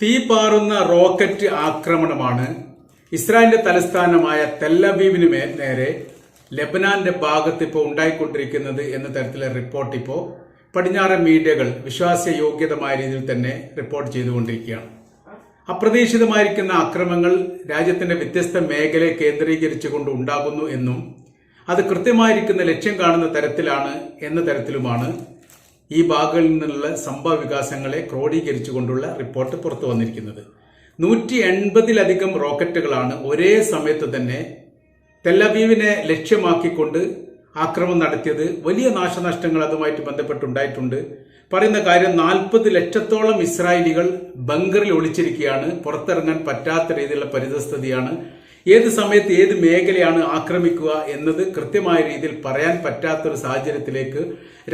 തീ പാറുന്ന റോക്കറ്റ് ആക്രമണമാണ് ഇസ്രായേലിന്റെ തലസ്ഥാനമായ തെല്ലബീവിന് മേ നേരെ ലബനാന്റെ ഭാഗത്ത് ഇപ്പോൾ ഉണ്ടായിക്കൊണ്ടിരിക്കുന്നത് എന്ന തരത്തിലെ റിപ്പോർട്ട് ഇപ്പോൾ പടിഞ്ഞാറൻ മീഡിയകൾ വിശ്വാസയോഗ്യതമായ രീതിയിൽ തന്നെ റിപ്പോർട്ട് ചെയ്തുകൊണ്ടിരിക്കുകയാണ്. അപ്രതീക്ഷിതമായിരിക്കുന്ന ആക്രമങ്ങൾ രാജ്യത്തിന്റെ വ്യത്യസ്ത മേഖലയെ കേന്ദ്രീകരിച്ചുകൊണ്ട് ഉണ്ടാകുന്നു എന്നും അത് കൃത്യമായിരിക്കുന്ന ലക്ഷ്യം കാണുന്ന തരത്തിലാണ് എന്ന തരത്തിലുമാണ് ഈ ഭാഗങ്ങളിൽ നിന്നുള്ള സംഭവ വികാസങ്ങളെ ക്രോഡീകരിച്ചുകൊണ്ടുള്ള റിപ്പോർട്ട് പുറത്തു വന്നിരിക്കുന്നത്. നൂറ്റി എൺപതിലധികം റോക്കറ്റുകളാണ് ഒരേ സമയത്ത് തന്നെ തെല്ലവീവിനെ ലക്ഷ്യമാക്കിക്കൊണ്ട് ആക്രമണം നടത്തിയത്. വലിയ നാശനഷ്ടങ്ങൾ അതുമായിട്ട് ബന്ധപ്പെട്ടുണ്ടായിട്ടുണ്ട്. പറയുന്ന കാര്യം നാൽപ്പത് ലക്ഷത്തോളം ഇസ്രായേലികൾ ബങ്കറിൽ ഒളിച്ചിരിക്കുകയാണ്. പുറത്തിറങ്ങാൻ പറ്റാത്ത രീതിയിലുള്ള പരിതസ്ഥിതിയാണ് ഏത് സമയത്ത് ഏത് മേഖലയാണ് ആക്രമിക്കുക എന്നത് കൃത്യമായ രീതിയിൽ പറയാൻ പറ്റാത്തൊരു സാഹചര്യത്തിലേക്ക്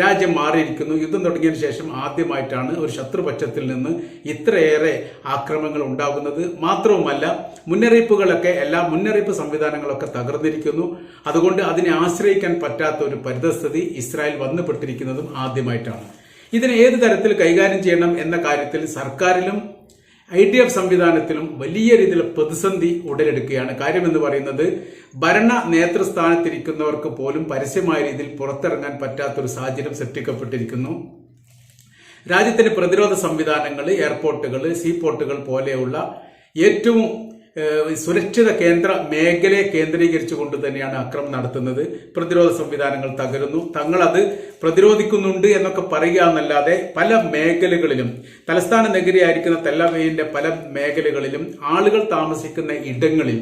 രാജ്യം മാറിയിരിക്കുന്നു. യുദ്ധം തുടങ്ങിയതിനു ശേഷം ആദ്യമായിട്ടാണ് ഒരു ശത്രുപക്ഷത്തിൽ നിന്ന് ഇത്രയേറെ ആക്രമങ്ങൾ ഉണ്ടാകുന്നത്. മാത്രവുമല്ല മുന്നറിയിപ്പുകളൊക്കെ എല്ലാ മുന്നറിയിപ്പ് സംവിധാനങ്ങളൊക്കെ തകർന്നിരിക്കുന്നു. അതുകൊണ്ട് അതിനെ ആശ്രയിക്കാൻ പറ്റാത്ത ഒരു പരിതസ്ഥിതി ഇസ്രായേൽ വന്നുപെട്ടിരിക്കുന്നതും ആദ്യമായിട്ടാണ്. ഇതിനെ ഏത് തരത്തിൽ കൈകാര്യം ചെയ്യണം എന്ന കാര്യത്തിൽ സർക്കാരിലും ഐ ഡി എഫ് സംവിധാനത്തിലും വലിയ രീതിയിൽ പ്രതിസന്ധി ഉടലെടുക്കുകയാണ്. കാര്യം എന്ന് പറയുന്നത് ഭരണ നേതൃസ്ഥാനത്തിരിക്കുന്നവർക്ക് പോലും പരസ്യമായ രീതിയിൽ പുറത്തിറങ്ങാൻ പറ്റാത്തൊരു സാഹചര്യം സൃഷ്ടിക്കപ്പെട്ടിരിക്കുന്നു. രാജ്യത്തിന്റെ പ്രതിരോധ സംവിധാനങ്ങൾ എയർപോർട്ടുകൾ സീപോർട്ടുകൾ പോലെയുള്ള ഏറ്റവും സുരക്ഷിത കേന്ദ്ര മേഖലയെ കേന്ദ്രീകരിച്ചു കൊണ്ട് തന്നെയാണ് അക്രമം നടത്തുന്നത്. പ്രതിരോധ സംവിധാനങ്ങൾ തകരുന്നു. തങ്ങളത് പ്രതിരോധിക്കുന്നുണ്ട് എന്നൊക്കെ പറയുക എന്നല്ലാതെ പല മേഖലകളിലും തലസ്ഥാന നഗരിയായിരിക്കുന്ന തെല്ലവയിന്റെ പല മേഖലകളിലും ആളുകൾ താമസിക്കുന്ന ഇടങ്ങളിൽ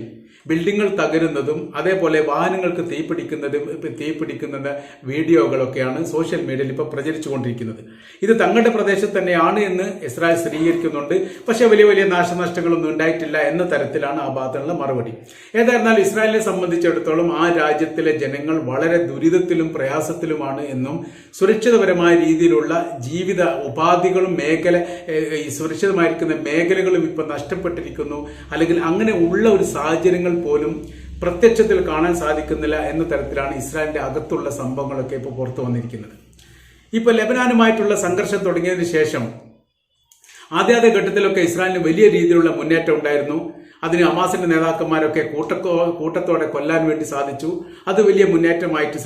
ബിൽഡിങ്ങുകൾ തകരുന്നതും അതേപോലെ വാഹനങ്ങൾക്ക് തീപിടിക്കുന്നതും തീപിടിക്കുന്ന വീഡിയോകളൊക്കെയാണ് സോഷ്യൽ മീഡിയയിൽ ഇപ്പോൾ പ്രചരിച്ചുകൊണ്ടിരിക്കുന്നത്. ഇത് തങ്ങളുടെ പ്രദേശത്ത് തന്നെയാണ് എന്ന് ഇസ്രായേൽ സ്ഥിരീകരിക്കുന്നുണ്ട്. പക്ഷേ വലിയ വലിയ നാശനഷ്ടങ്ങളൊന്നും ഉണ്ടായിട്ടില്ല എന്ന തരത്തിലാണ് ആ ഭാഗത്തുള്ള മറുപടി. ഏതായിരുന്നാലും ഇസ്രായേലിനെ സംബന്ധിച്ചിടത്തോളം ആ രാജ്യത്തിലെ ജനങ്ങൾ വളരെ ദുരിതത്തിലും പ്രയാസത്തിലുമാണ് എന്നും സുരക്ഷിതപരമായ രീതിയിലുള്ള ജീവിത ഉപാധികളും മേഖല സുരക്ഷിതമായിരിക്കുന്ന മേഖലകളും ഇപ്പം നഷ്ടപ്പെട്ടിരിക്കുന്നു. അല്ലെങ്കിൽ അങ്ങനെ ഉള്ള ഒരു സാഹചര്യങ്ങൾ പോലും പ്രത്യക്ഷത്തിൽ കാണാൻ സാധിക്കുന്നില്ല എന്ന തരത്തിലാണ് ഇസ്രായേലിന്റെ അകത്തുള്ള സംഭവങ്ങളൊക്കെ ഇപ്പോൾ പുറത്തു വന്നിരിക്കുന്നത്. ഇപ്പൊ ലെബനാനുമായിട്ടുള്ള സംഘർഷം തുടങ്ങിയതിന് ശേഷം ആദ്യാദ്യ ഘട്ടത്തിലൊക്കെ ഇസ്രായേലിന് വലിയ രീതിയിലുള്ള മുന്നേറ്റം ഉണ്ടായിരുന്നു. അതിന് ഹമാസിന്റെ നേതാക്കന്മാരൊക്കെ കൂട്ടക്കോ കൂട്ടത്തോടെ കൊല്ലാൻ വേണ്ടി സാധിച്ചു. അത് വലിയ മുന്നേറ്റമായിട്ട്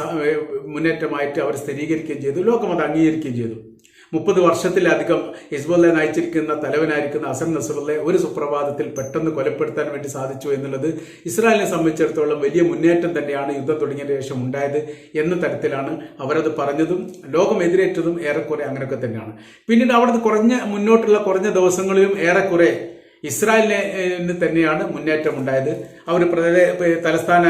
മുന്നേറ്റമായിട്ട് അവർ സ്ഥിരീകരിക്കുകയും ചെയ്തു. ലോകം അത് അംഗീകരിക്കുകയും ചെയ്തു. മുപ്പത് വർഷത്തിലധികം ഹിസ്ബുല്ല നയിച്ചിരിക്കുന്ന തലവനായിരിക്കുന്ന അസൻ നസറുള്ള ഒരു സുപ്രഭാതത്തിൽ പെട്ടെന്ന് കൊലപ്പെടുത്താൻ വേണ്ടി സാധിച്ചു എന്നുള്ളത് ഇസ്രായേലിനെ സംബന്ധിച്ചിടത്തോളം വലിയ മുന്നേറ്റം തന്നെയാണ് യുദ്ധം തുടങ്ങിയതിനു ശേഷം ഉണ്ടായത് എന്ന തരത്തിലാണ് അവരത് പറഞ്ഞതും ലോകം എതിരേറ്റതും ഏറെക്കുറെ അങ്ങനെയൊക്കെ തന്നെയാണ്. പിന്നീട് അവിടുന്ന് കുറഞ്ഞ മുന്നോട്ടുള്ള കുറഞ്ഞ ദിവസങ്ങളിലും ഏറെക്കുറെ ഇസ്രായേലിനെ തന്നെയാണ് മുന്നേറ്റം ഉണ്ടായത് അവർ തലസ്ഥാന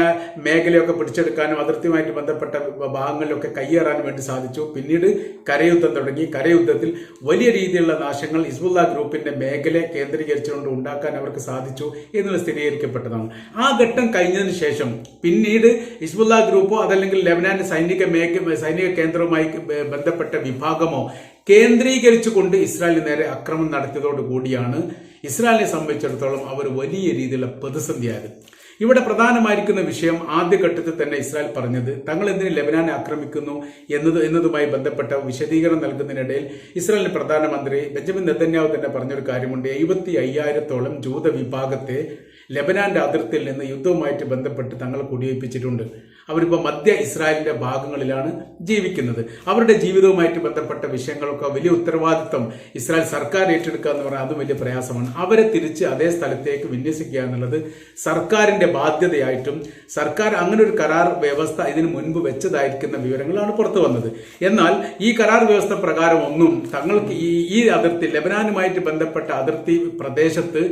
മേഖലയൊക്കെ പിടിച്ചെടുക്കാനും അതിർത്തിയുമായിട്ട് ബന്ധപ്പെട്ട ഭാഗങ്ങളിലൊക്കെ കയ്യേറാൻ വേണ്ടി സാധിച്ചു. പിന്നീട് കരയുദ്ധം തുടങ്ങി. കരയുദ്ധത്തിൽ വലിയ രീതിയിലുള്ള നാശങ്ങൾ ഹിസ്ബുല്ല ഗ്രൂപ്പിന്റെ മേഖലയെ കേന്ദ്രീകരിച്ചുകൊണ്ട് ഉണ്ടാക്കാൻ അവർക്ക് സാധിച്ചു എന്നുള്ളത് സ്ഥിരീകരിക്കപ്പെട്ടതാണ്. ആ ഘട്ടം കഴിഞ്ഞതിന് ശേഷം പിന്നീട് ഹിസ്ബുല്ല ഗ്രൂപ്പോ അതല്ലെങ്കിൽ ലെബനാൻ സൈനിക മേഖ സൈനിക കേന്ദ്രവുമായി ബന്ധപ്പെട്ട വിഭാഗമോ കേന്ദ്രീകരിച്ചുകൊണ്ട് ഇസ്രായേലിന് നേരെ അക്രമം നടത്തിയതോടുകൂടിയാണ് ഇസ്രായേലിനെ സംബന്ധിച്ചിടത്തോളം അവർ വലിയ രീതിയിലുള്ള പ്രതിസന്ധിയായിരുന്നു. ഇവിടെ പ്രധാനമായിരിക്കുന്ന വിഷയം ആദ്യഘട്ടത്തിൽ തന്നെ ഇസ്രായേൽ പറഞ്ഞത് തങ്ങൾ എന്തിന് ലെബനാനെ ആക്രമിക്കുന്നു എന്നത് എന്നതുമായി ബന്ധപ്പെട്ട വിശദീകരണം നൽകുന്നതിനിടയിൽ ഇസ്രായേലിന്റെ പ്രധാനമന്ത്രി ബെഞ്ചമിൻ നെതന്യാവ് തന്നെ പറഞ്ഞൊരു കാര്യമുണ്ട്. എഴുപത്തി അയ്യായിരത്തോളം ജൂത വിഭാഗത്തെ ലെബനാന്റെ അതിർത്തിയിൽ നിന്ന് യുദ്ധവുമായിട്ട് ബന്ധപ്പെട്ട് തങ്ങൾ കുടിയേൽപ്പിച്ചിട്ടുണ്ട് അവരിപ്പോൾ മധ്യ ഇസ്രായേലിന്റെ ഭാഗങ്ങളിലാണ് ജീവിക്കുന്നത്. അവരുടെ ജീവിതവുമായിട്ട് ബന്ധപ്പെട്ട വിഷയങ്ങളൊക്കെ വലിയ ഉത്തരവാദിത്വം ഇസ്രായേൽ സർക്കാർ ഏറ്റെടുക്കുക എന്ന് പറഞ്ഞാൽ അതും വലിയ പ്രയാസമാണ്. അവരെ തിരിച്ച് അതേ സ്ഥലത്തേക്ക് വിന്യസിക്കുക എന്നുള്ളത് സർക്കാരിന്റെ ബാധ്യതയായിട്ടും സർക്കാർ അങ്ങനെ ഒരു കരാർ വ്യവസ്ഥ ഇതിനു മുൻപ് വെച്ചതായിരിക്കുന്ന വിവരങ്ങളാണ് പുറത്തു വന്നത്. എന്നാൽ ഈ കരാർ വ്യവസ്ഥ പ്രകാരം ഒന്നും തങ്ങൾക്ക് ഈ ഈ അതിർത്തി ലെബനാനുമായിട്ട് ബന്ധപ്പെട്ട അതിർത്തി പ്രദേശത്ത്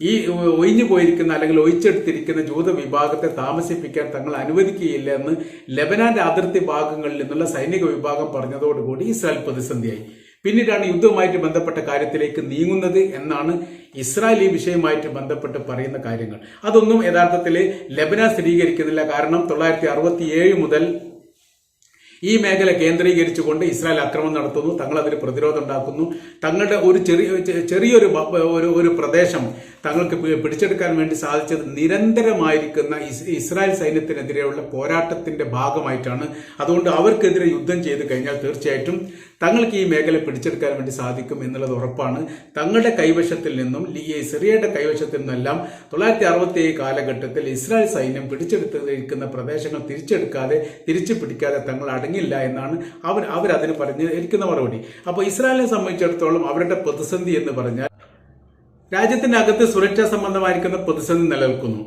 ഈ ഒഴിഞ്ഞു പോയിരിക്കുന്ന അല്ലെങ്കിൽ ഒഴിച്ചെടുത്തിരിക്കുന്ന ജൂത വിഭാഗത്തെ താമസിപ്പിക്കാൻ തങ്ങൾ അനുവദിക്കുകയില്ല എന്ന് ലബനാന്റെ അതിർത്തി ഭാഗങ്ങളിൽ നിന്നുള്ള സൈനിക വിഭാഗം പറഞ്ഞതോടുകൂടി ഇസ്രായേൽ പ്രതിസന്ധിയായി. പിന്നീടാണ് യുദ്ധവുമായിട്ട് ബന്ധപ്പെട്ട കാര്യത്തിലേക്ക് നീങ്ങുന്നത് എന്നാണ് ഇസ്രായേൽ ഈ വിഷയവുമായിട്ട് ബന്ധപ്പെട്ട് പറയുന്ന കാര്യങ്ങൾ. അതൊന്നും യഥാർത്ഥത്തിൽ ലബന സ്ഥിരീകരിക്കുന്നില്ല. കാരണം തൊള്ളായിരത്തി മുതൽ ഈ മേഖല കേന്ദ്രീകരിച്ചുകൊണ്ട് ഇസ്രായേൽ ആക്രമണം നടത്തുന്നു തങ്ങൾ അതിന് പ്രതിരോധം ഉണ്ടാക്കുന്നു. തങ്ങളുടെ ഒരു ചെറിയ ചെറിയൊരു ഒരു ഒരു പ്രദേശം തങ്ങൾക്ക് പിടിച്ചെടുക്കാൻ വേണ്ടി സാധിച്ചത് നിരന്തരമായിരിക്കുന്ന ഇസ്രായേൽ സൈന്യത്തിനെതിരെയുള്ള പോരാട്ടത്തിന്റെ ഭാഗമായിട്ടാണ്. അതുകൊണ്ട് അവർക്കെതിരെ യുദ്ധം ചെയ്ത് കഴിഞ്ഞാൽ തീർച്ചയായിട്ടും തങ്ങൾക്ക് ഈ മേഖല പിടിച്ചെടുക്കാൻ വേണ്ടി സാധിക്കും എന്നുള്ളത് ഉറപ്പാണ്. തങ്ങളുടെ കൈവശത്തിൽ നിന്നും ഈ സിറിയയുടെ കൈവശത്തിൽ നിന്നെല്ലാം തൊള്ളായിരത്തി അറുപത്തി ഏഴ് കാലഘട്ടത്തിൽ ഇസ്രായേൽ സൈന്യം പിടിച്ചെടുത്തിരിക്കുന്ന പ്രദേശങ്ങൾ തിരിച്ചെടുക്കാതെ തിരിച്ചു പിടിക്കാതെ തങ്ങൾ അടങ്ങില്ല എന്നാണ് അവർ അവരതിന് പറഞ്ഞ് ഇരിക്കുന്ന മറുപടി. അപ്പോൾ ഇസ്രായേലിനെ സംബന്ധിച്ചിടത്തോളം അവരുടെ പ്രതിസന്ധി എന്ന് പറഞ്ഞാൽ രാജ്യത്തിനകത്ത് സുരക്ഷാ സംബന്ധമായിരിക്കുന്ന പ്രതിസന്ധി നിലനിൽക്കുന്നു.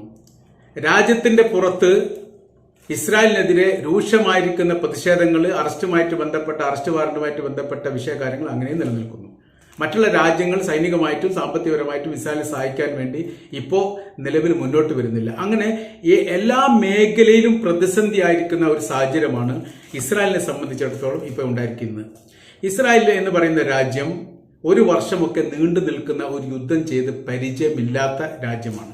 രാജ്യത്തിന്റെ പുറത്ത് ഇസ്രായേലിനെതിരെ രൂക്ഷമായിരിക്കുന്ന പ്രതിഷേധങ്ങൾ അറസ്റ്റുമായിട്ട് ബന്ധപ്പെട്ട അറസ്റ്റ് വാറണ്ടുമായിട്ട് ബന്ധപ്പെട്ട വിഷയകാര്യങ്ങൾ അങ്ങനെ നിലനിൽക്കുന്നു. മറ്റുള്ള രാജ്യങ്ങൾ സൈനികമായിട്ടും സാമ്പത്തികപരമായിട്ടും ഇസ്രായേലിനെ സഹായിക്കാൻ വേണ്ടി ഇപ്പോൾ നിലവിൽ മുന്നോട്ട് വരുന്നില്ല. അങ്ങനെ ഈ എല്ലാ മേഖലയിലും പ്രതിസന്ധിയായിരിക്കുന്ന ഒരു സാഹചര്യമാണ് ഇസ്രായേലിനെ സംബന്ധിച്ചിടത്തോളം ഇപ്പോൾ ഉണ്ടായിരിക്കുന്നത്. ഇസ്രായേൽ എന്ന് പറയുന്ന രാജ്യം ഒരു വർഷമൊക്കെ നീണ്ടു നിൽക്കുന്ന ഒരു യുദ്ധം ചെയ്ത് പരിചയമില്ലാത്ത രാജ്യമാണ്.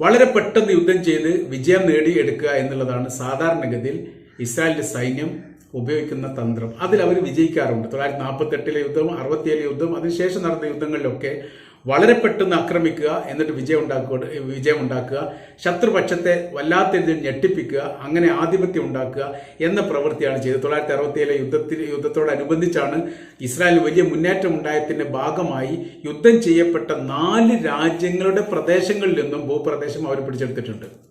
വളരെ പെട്ടെന്ന് യുദ്ധം ചെയ്ത് വിജയം നേടിയെടുക്കുക എന്നുള്ളതാണ് സാധാരണഗതിയിൽ ഇസ്രായേലിന്റെ സൈന്യം ഉപയോഗിക്കുന്ന തന്ത്രം. അതിൽ അവർ വിജയിക്കാറുണ്ട്. തൊള്ളായിരത്തി നാൽപ്പത്തെട്ടിലെ യുദ്ധം അറുപത്തിയേഴിലെ യുദ്ധം അതിനുശേഷം നടന്ന യുദ്ധങ്ങളിലൊക്കെ വളരെ പെട്ടെന്ന് ആക്രമിക്കുക എന്നിട്ട് വിജയം ഉണ്ടാക്കുക വിജയം ഉണ്ടാക്കുക. ശത്രുപക്ഷത്തെ വല്ലാത്ത രീതിയിൽ ഞെട്ടിപ്പിക്കുക അങ്ങനെ ആധിപത്യം ഉണ്ടാക്കുക എന്ന പ്രവൃത്തിയാണ് ചെയ്തത്. തൊള്ളായിരത്തി അറുപത്തിയേഴിലെ യുദ്ധത്തിൽ യുദ്ധത്തോടനുബന്ധിച്ചാണ് ഇസ്രായേൽ വലിയ മുന്നേറ്റം ഉണ്ടായതിന്റെ ഭാഗമായി യുദ്ധം ചെയ്യപ്പെട്ട നാല് രാജ്യങ്ങളുടെ പ്രദേശങ്ങളിൽ നിന്നും ഭൂപ്രദേശം അവർ പിടിച്ചെടുത്തിട്ടുണ്ട്.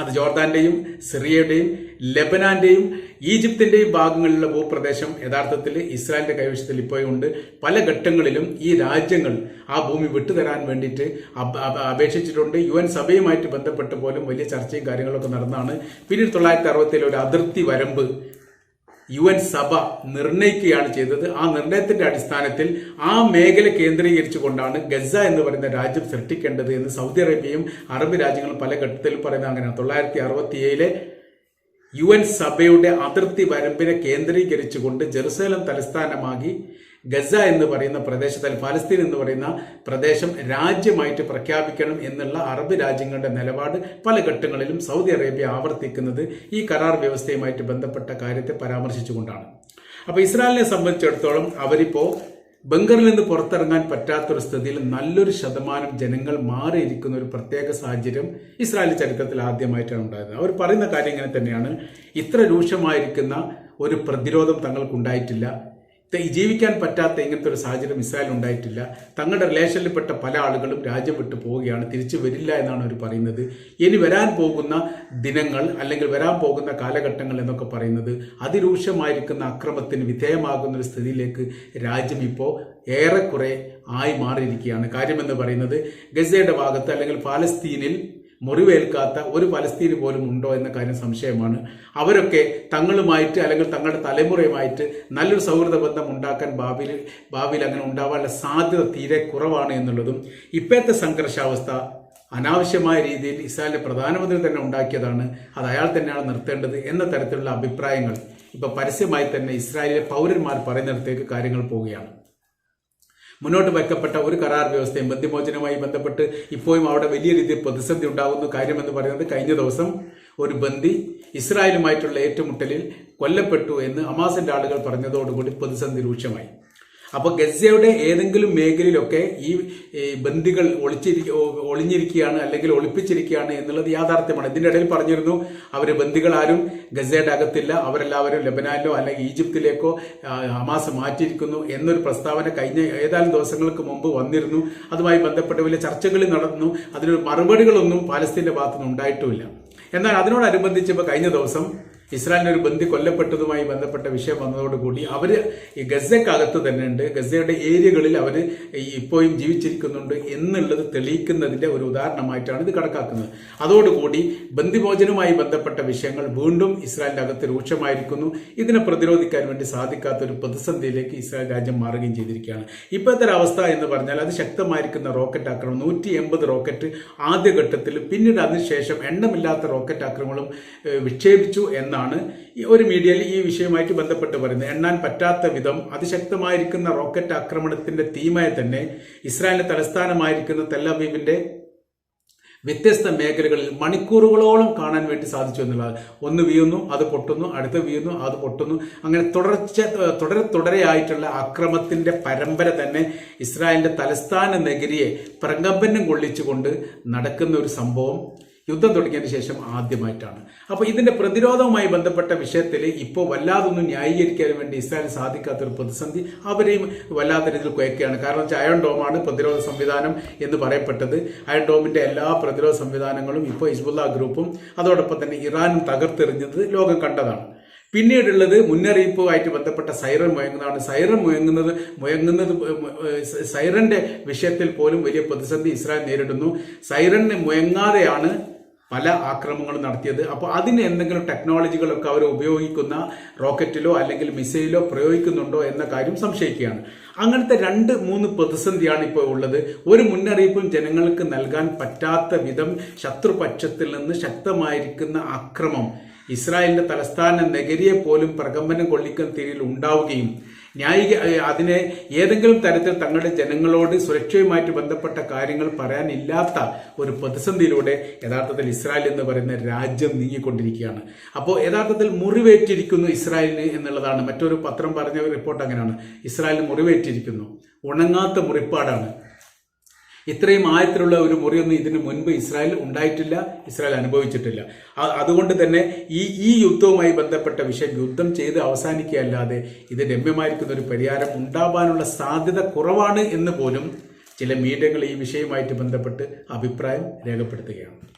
അത് ജോർദാന്റെയും സിറിയയുടെയും ലെബനാന്റെയും ഈജിപ്തിന്റെയും ഭാഗങ്ങളിലുള്ള ഭൂപ്രദേശം യഥാർത്ഥത്തിൽ ഇസ്രായേലിന്റെ കൈവശത്തിൽ ഇപ്പോഴും ഉണ്ട് പല ഘട്ടങ്ങളിലും ഈ രാജ്യങ്ങൾ ആ ഭൂമി വിട്ടുതരാൻ വേണ്ടിയിട്ട് അപ- അപ- അപേക്ഷിച്ചിട്ടുണ്ട്. യു എൻ സഭയുമായിട്ട് ബന്ധപ്പെട്ട് പോലും വലിയ ചർച്ചയും കാര്യങ്ങളൊക്കെ നടന്നാണ്. പിന്നീട് തൊള്ളായിരത്തി അറുപത്തിലെ ഒരു അതിർത്തി വരമ്പ് യു എൻ സഭ നിർണയിക്കുകയാണ് ചെയ്തത്. ആ നിർണയത്തിന്റെ അടിസ്ഥാനത്തിൽ ആ മേഖല കേന്ദ്രീകരിച്ചുകൊണ്ടാണ് ഗസ എന്ന് പറയുന്ന രാജ്യം സൃഷ്ടിക്കേണ്ടത് എന്ന് സൗദി അറേബ്യയും അറബ് രാജ്യങ്ങളും പല ഘട്ടത്തിൽ പറയുന്ന അങ്ങനെയാണ്. തൊള്ളായിരത്തി അറുപത്തി ഏഴിലെ യു എൻ സഭയുടെ അതിർത്തി വരമ്പിനെ കേന്ദ്രീകരിച്ചുകൊണ്ട് ജെറുസലേം തലസ്ഥാനമാക്കി ഗസ എന്ന് പറയുന്ന പ്രദേശത്ത് അല്ലെങ്കിൽ ഫലസ്തീൻ എന്ന് പറയുന്ന പ്രദേശം രാജ്യമായിട്ട് പ്രഖ്യാപിക്കണം എന്നുള്ള അറബ് രാജ്യങ്ങളുടെ നിലപാട് പല ഘട്ടങ്ങളിലും സൗദി അറേബ്യ ആവർത്തിക്കുന്നത് ഈ കരാർ വ്യവസ്ഥയുമായിട്ട് ബന്ധപ്പെട്ട കാര്യത്തെ പരാമർശിച്ചുകൊണ്ടാണ്. അപ്പോൾ ഇസ്രായേലിനെ സംബന്ധിച്ചിടത്തോളം അവരിപ്പോ ബംഗറിൽ നിന്ന് പുറത്തിറങ്ങാൻ പറ്റാത്തൊരു സ്ഥിതിയിൽ നല്ലൊരു ശതമാനം ജനങ്ങൾ മാറിയിരിക്കുന്ന ഒരു പ്രത്യേക സാഹചര്യം ഇസ്രായേൽ ചരിത്രത്തിൽ ആദ്യമായിട്ടാണ് ഉണ്ടായത്. അവർ പറയുന്ന കാര്യം ഇങ്ങനെ തന്നെയാണ്. ഇത്ര രൂക്ഷമായിരിക്കുന്ന ഒരു പ്രതിരോധം തങ്ങൾക്കുണ്ടായിട്ടില്ല. ജീവിക്കാൻ പറ്റാത്ത ഇങ്ങനത്തെ ഒരു സാഹചര്യം ഇസ്രായേൽ ഉണ്ടായിട്ടില്ല. തങ്ങളുടെ റിലേഷനിൽപ്പെട്ട പല ആളുകളും രാജ്യം വിട്ടു പോവുകയാണ് തിരിച്ചു വരില്ല എന്നാണ് അവർ പറയുന്നത്. ഇനി വരാൻ പോകുന്ന ദിനങ്ങൾ അല്ലെങ്കിൽ വരാൻ പോകുന്ന കാലഘട്ടങ്ങൾ എന്നൊക്കെ പറയുന്നത് അതിരൂക്ഷമായിരിക്കുന്ന അക്രമത്തിന് വിധേയമാകുന്ന ഒരു സ്ഥിതിയിലേക്ക് രാജ്യം ഇപ്പോൾ ഏറെക്കുറെ ആയി മാറിയിരിക്കുകയാണ്. കാര്യമെന്ന് പറയുന്നത് ഗസയുടെ ഭാഗത്ത് അല്ലെങ്കിൽ പാലസ്തീനിൽ മുറിവേൽക്കാത്ത ഒരു പലസ്തീന് പോലും ഉണ്ടോ എന്ന കാര്യം സംശയമാണ്. അവരൊക്കെ തങ്ങളുമായിട്ട് അല്ലെങ്കിൽ തങ്ങളുടെ തലമുറയുമായിട്ട് നല്ലൊരു സൗഹൃദ ബന്ധം ഉണ്ടാക്കാൻ ഭാവിയിൽ ഭാവിയിൽ അങ്ങനെ ഉണ്ടാവാനുള്ള സാധ്യത തീരെ കുറവാണ് എന്നുള്ളതും ഇപ്പോഴത്തെ സംഘർഷാവസ്ഥ അനാവശ്യമായ രീതിയിൽ ഇസ്രായേലിന്റെ പ്രധാനമന്ത്രി തന്നെ ഉണ്ടാക്കിയതാണ്. അത് അയാൾ തന്നെയാണ് നിർത്തേണ്ടത് എന്ന തരത്തിലുള്ള അഭിപ്രായങ്ങൾ ഇപ്പൊ പരസ്യമായി തന്നെ ഇസ്രായേലിലെ പൗരന്മാർ പറയുന്നിടത്തേക്ക് കാര്യങ്ങൾ പോവുകയാണ്. മുന്നോട്ട് വയ്ക്കപ്പെട്ട ഒരു കരാർ വ്യവസ്ഥയും ബന്ധിമോചനവുമായി ബന്ധപ്പെട്ട് ഇപ്പോഴും അവിടെ വലിയ രീതിയിൽ പ്രതിസന്ധി ഉണ്ടാകുന്ന കാര്യമെന്ന് പറയുന്നത് കഴിഞ്ഞ ദിവസം ഒരു ബന്ദി ഇസ്രായേലുമായിട്ടുള്ള ഏറ്റുമുട്ടലിൽ കൊല്ലപ്പെട്ടു എന്ന് ഹമാസിന്റെ ആളുകൾ പറഞ്ഞതോടുകൂടി പ്രതിസന്ധി രൂക്ഷമായി. അപ്പോൾ ഗസയുടെ ഏതെങ്കിലും മേഖലയിലൊക്കെ ഈ ബന്ദികൾ ഒളിച്ചിരി ഒളിഞ്ഞിരിക്കുകയാണ് അല്ലെങ്കിൽ ഒളിപ്പിച്ചിരിക്കുകയാണ് എന്നുള്ളത് യാഥാർത്ഥ്യമാണ്. ഇതിന്റെ ഇടയിൽ പറഞ്ഞിരുന്നു അവർ ബന്ദികൾ ആരും ഗസയുടെ അകത്തില്ല അവരെല്ലാവരും ലബനാനിലോ അല്ലെങ്കിൽ ഈജിപ്തിലേക്കോ ഹമാസ് മാറ്റിയിരിക്കുന്നു എന്നൊരു പ്രസ്താവന കഴിഞ്ഞ ഏതാനും ദിവസങ്ങൾക്ക് മുമ്പ് വന്നിരുന്നു. അതുമായി ബന്ധപ്പെട്ട വലിയ ചർച്ചകൾ നടന്നു. അതിനൊരു മറുപടികളൊന്നും പാലസ്തീന്റെ ഭാഗത്തുനിന്ന് ഉണ്ടായിട്ടുമില്ല എന്നാൽ അതിനോടനുബന്ധിച്ച് ഇപ്പോൾ കഴിഞ്ഞ ദിവസം ഇസ്രായേലിന്റെ ഒരു ബന്ധി കൊല്ലപ്പെട്ടതുമായി ബന്ധപ്പെട്ട വിഷയം വന്നതോടുകൂടി അവർ ഈ ഗസക്കകത്ത് തന്നെ ഉണ്ട് ഗസയുടെ ഏരിയകളിൽ അവർ ഇപ്പോഴും ജീവിച്ചിരിക്കുന്നുണ്ട് എന്നുള്ളത് തെളിയിക്കുന്നതിന്റെ ഒരു ഉദാഹരണമായിട്ടാണ് ഇത് കണക്കാക്കുന്നത്. അതോടുകൂടി ബന്ദിമോചനവുമായി ബന്ധപ്പെട്ട വിഷയങ്ങൾ വീണ്ടും ഇസ്രായേലിന്റെ അകത്ത് രൂക്ഷമായിരിക്കുന്നു. ഇതിനെ പ്രതിരോധിക്കാൻ വേണ്ടി സാധിക്കാത്ത ഒരു പ്രതിസന്ധിയിലേക്ക് ഇസ്രായേൽ രാജ്യം മാറുകയും ചെയ്തിരിക്കുകയാണ്. ഇപ്പോഴത്തെ ഒരു അവസ്ഥ എന്ന് പറഞ്ഞാൽ അത് ശക്തമായിരിക്കുന്ന റോക്കറ്റ് ആക്രമണം നൂറ്റി എൺപത് റോക്കറ്റ് ആദ്യഘട്ടത്തിൽ പിന്നീട് അതിനുശേഷം എണ്ണമില്ലാത്ത റോക്കറ്റ് ആക്രമണങ്ങളും വിക്ഷേപിച്ചു വിക്ഷേപിച്ചു എന്നാണ് ഒരു മീഡിയയിൽ ഈ വിഷയവുമായിട്ട് ബന്ധപ്പെട്ട് പറയുന്നത്. എണ്ണാൻ പറ്റാത്ത വിധം അതിശക്തമായിരിക്കുന്ന റോക്കറ്റ് ആക്രമണത്തിന്റെ തീമായി തന്നെ ഇസ്രായേലിന്റെ തലസ്ഥാനമായിരിക്കുന്ന തെല്ലവീവിന്റെ വ്യത്യസ്ത മേഖലകളിൽ മണിക്കൂറുകളോളം കാണാൻ വേണ്ടി സാധിച്ചു എന്നുള്ളത് ഒന്ന് വീഴുന്നു അത് പൊട്ടുന്നു അടുത്ത് വീഴുന്നു അത് പൊട്ടുന്നു. അങ്ങനെ തുടർച്ച തുടരെ തുടരെയായിട്ടുള്ള അക്രമത്തിന്റെ പരമ്പര തന്നെ ഇസ്രായേലിന്റെ തലസ്ഥാന നഗരിയെ പ്രകമ്പനം കൊള്ളിച്ചുകൊണ്ട് നടക്കുന്ന ഒരു സംഭവം യുദ്ധം തുടങ്ങിയതിന് ശേഷം ആദ്യമായിട്ടാണ്. അപ്പോൾ ഇതിന്റെ പ്രതിരോധവുമായി ബന്ധപ്പെട്ട വിഷയത്തിൽ ഇപ്പോൾ വല്ലാതൊന്നും ന്യായീകരിക്കാൻ വേണ്ടി ഇസ്രായേൽ സാധിക്കാത്തൊരു പ്രതിസന്ധി അവരെയും വല്ലാത്ത രീതിയിൽ കുയക്കുകയാണ് കാരണം വെച്ചാൽ അയൺ ഡോമാണ് പ്രതിരോധ സംവിധാനം എന്ന് പറയപ്പെട്ടത്. അയൺ ഡോമിന്റെ എല്ലാ പ്രതിരോധ സംവിധാനങ്ങളും ഇപ്പോൾ ഹിസ്ബുല്ല ഗ്രൂപ്പും അതോടൊപ്പം തന്നെ ഇറാനും തകർത്തെറിഞ്ഞത് ലോകം കണ്ടതാണ്. പിന്നീടുള്ളത് മുന്നറിയിപ്പുമായിട്ട് ബന്ധപ്പെട്ട സൈറൻ മുയങ്ങുന്നതാണ് സൈറൻ മുയങ്ങുന്നത് മുയങ്ങുന്നത് സൈറന്റെ വിഷയത്തിൽ പോലും വലിയ പ്രതിസന്ധി ഇസ്രായേൽ നേരിടുന്നു. സൈറന് മുഴങ്ങാതെയാണ് പല ആക്രമണങ്ങളും നടത്തിയത്. അപ്പോൾ അതിന് എന്തെങ്കിലും ടെക്നോളജികളൊക്കെ അവർ ഉപയോഗിക്കുന്ന റോക്കറ്റിലോ അല്ലെങ്കിൽ മിസൈലോ പ്രയോഗിക്കുന്നുണ്ടോ എന്ന കാര്യം സംശയിക്കുകയാണ്. അങ്ങനത്തെ രണ്ട് മൂന്ന് പ്രതിസന്ധിയാണ് ഇപ്പോൾ ഉള്ളത്. ഒരു മുന്നറിയിപ്പും ജനങ്ങൾക്ക് നൽകാൻ പറ്റാത്ത വിധം ശത്രുപക്ഷത്തിൽ നിന്ന് ശക്തമായിരിക്കുന്ന അക്രമം ഇസ്രായേലിന്റെ തലസ്ഥാന നഗരിയെ പോലും പ്രകമ്പനം കൊള്ളിക്കുന്ന തീരിൽ ഉണ്ടാവുകയും ന്യായിക അതിനെ ഏതെങ്കിലും തരത്തിൽ തങ്ങളുടെ ജനങ്ങളോട് സുരക്ഷയുമായിട്ട് ബന്ധപ്പെട്ട കാര്യങ്ങൾ പറയാനില്ലാത്ത ഒരു പ്രതിസന്ധിയിലൂടെ യഥാർത്ഥത്തിൽ ഇസ്രായേൽ എന്ന് പറയുന്ന രാജ്യം നീങ്ങിക്കൊണ്ടിരിക്കുകയാണ്. അപ്പോൾ യഥാർത്ഥത്തിൽ മുറിവേറ്റിരിക്കുന്നു ഇസ്രായേലിന് എന്നുള്ളതാണ്. മറ്റൊരു പത്രം പറഞ്ഞ റിപ്പോർട്ട് അങ്ങനെയാണ്. ഇസ്രായേൽ മുറിവേറ്റിരിക്കുന്നു. ഉണങ്ങാത്ത മുറിപ്പാടാണ്. ഇത്രയും ആഴത്തിലുള്ള ഒരു മുറിയൊന്നും ഇതിന് മുൻപ് ഇസ്രായേൽ ഉണ്ടായിട്ടില്ല ഇസ്രായേൽ അനുഭവിച്ചിട്ടില്ല. അതുകൊണ്ട് തന്നെ ഈ ഈ യുദ്ധവുമായി ബന്ധപ്പെട്ട വിഷയം യുദ്ധം ചെയ്ത് അവസാനിക്കുകയല്ലാതെ ഇത് രമ്യമായിരിക്കുന്ന ഒരു പരിഹാരം ഉണ്ടാവാനുള്ള സാധ്യത കുറവാണ് എന്ന് പോലും ചില മീഡിയകൾ ഈ വിഷയവുമായിട്ട് ബന്ധപ്പെട്ട് അഭിപ്രായം രേഖപ്പെടുത്തുകയാണ്.